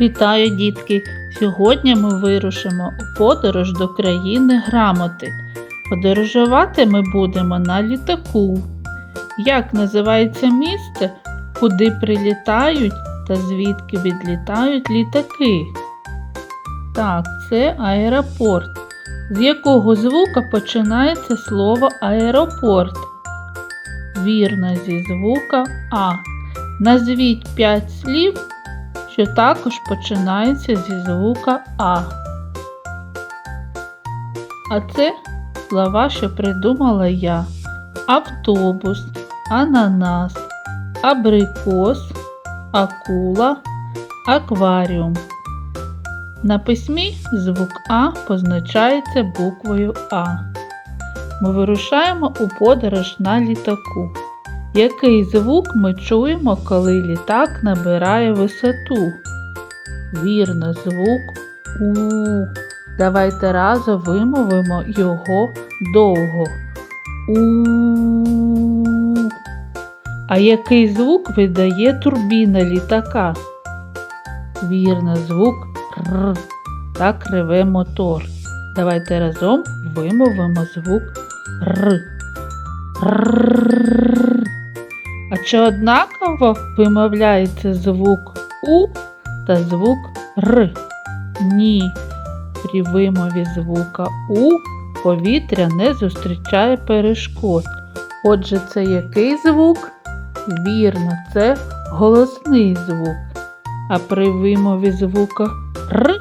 Вітаю, дітки! Сьогодні ми вирушимо у подорож до країни грамоти. Подорожувати ми будемо на літаку. Як називається місце, куди прилітають та звідки відлітають літаки? Так, це аеропорт. З якого звука починається слово аеропорт? Вірно, зі звука А. Назвіть 5 слів, що також починаються зі звука А. А це слова, що придумала я. Автобус, ананас, абрикос, акула, акваріум. На письмі звук А позначається буквою А. Ми вирушаємо у подорож на літаку. Який звук ми чуємо, коли літак набирає висоту? Вірно, звук У. Давайте разом вимовимо його довго. У. А який звук видає турбіна літака? Вірно, звук Р. Так реве мотор. Давайте разом вимовимо звук Р. Р. А чи однаково вимовляється звук У та звук Р? Ні. При вимові звука У повітря не зустрічає перешкод. Отже, це який звук? Вірно, це голосний звук. А при вимові звука Р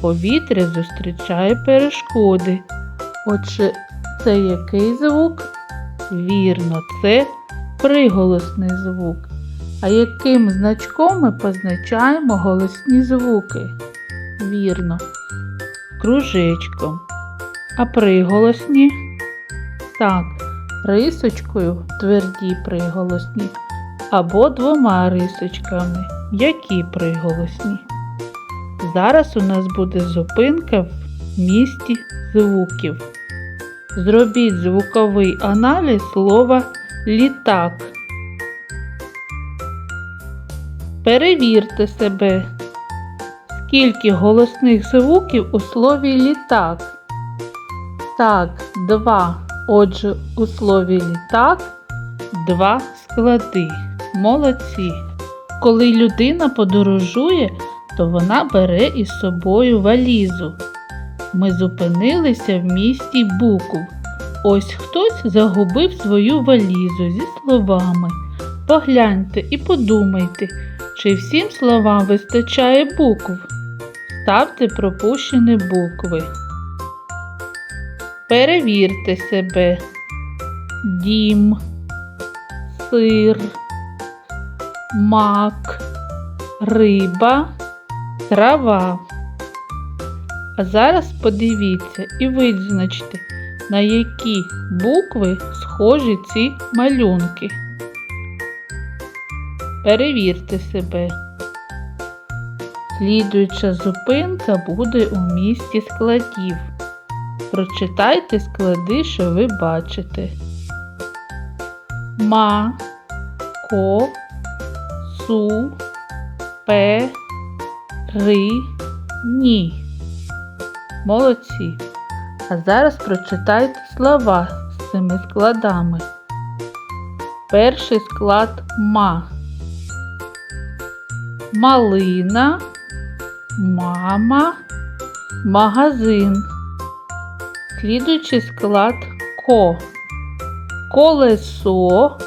повітря зустрічає перешкоди. Отже, це який звук? Вірно, це приголосний звук. А яким значком ми позначаємо голосні звуки? Вірно, кружечком. А приголосні? Так, рисочкою тверді приголосні або двома рисочками. Які приголосні? Зараз у нас буде зупинка в місті звуків. Зробіть звуковий аналіз слова літак. Перевірте себе. Скільки голосних звуків у слові літак? Так, два. Отже, у слові літак два склади. Молодці. Коли людина подорожує, то вона бере із собою валізу. Ми зупинилися в місті Букв. Ось хтось загубив свою валізу зі словами. Погляньте і подумайте, чи всім словам вистачає букв. Ставте пропущені букви. Перевірте себе. Дім, сир, мак, риба, трава. А зараз подивіться і визначте, на які букви схожі ці малюнки. Перевірте себе. Слідуюча зупинка буде у місті складів. Прочитайте склади, що ви бачите. Ма, ко, су, пе, ри, ні. Молодці. А зараз прочитайте слова з цими складами. Перший склад ма. Малина, мама, магазин. Слідуючий склад ко. Колесо,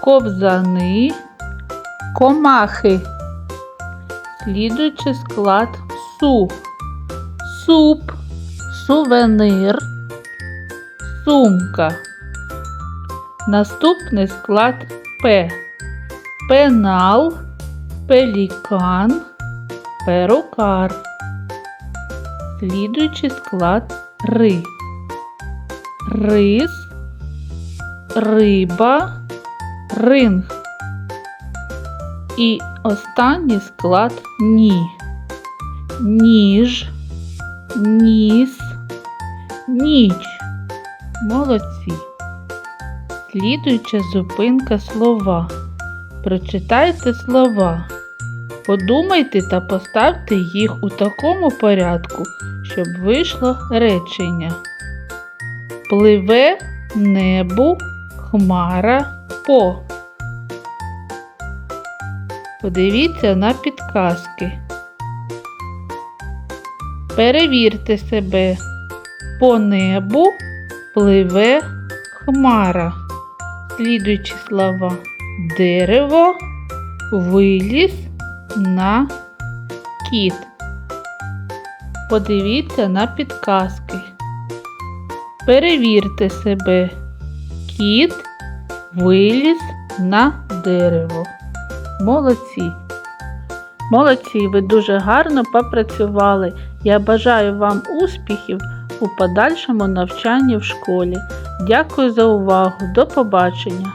ковзани, комахи. Слідуючий склад су. Суп, сувенир, сумка. Наступний склад П. Пенал, пелікан, перукар. Слідуючий склад Ри. Рис, риба, ринг. І останній склад Ні. Ніж, ніс, ніч. Молодці. Слідуюча зупинка слова. Прочитайте слова. Подумайте та поставте їх у такому порядку, щоб вийшло речення. Пливе небу хмара по. Подивіться на підказки. Перевірте себе. По небу пливе хмара. Слідуючі слова. Дерево виліз на кіт. Подивіться на підказки. Перевірте себе. Кіт виліз на дерево. Молодці. Молодці, ви дуже гарно попрацювали. Я бажаю вам успіхів у подальшому навчанні в школі. Дякую за увагу. До побачення!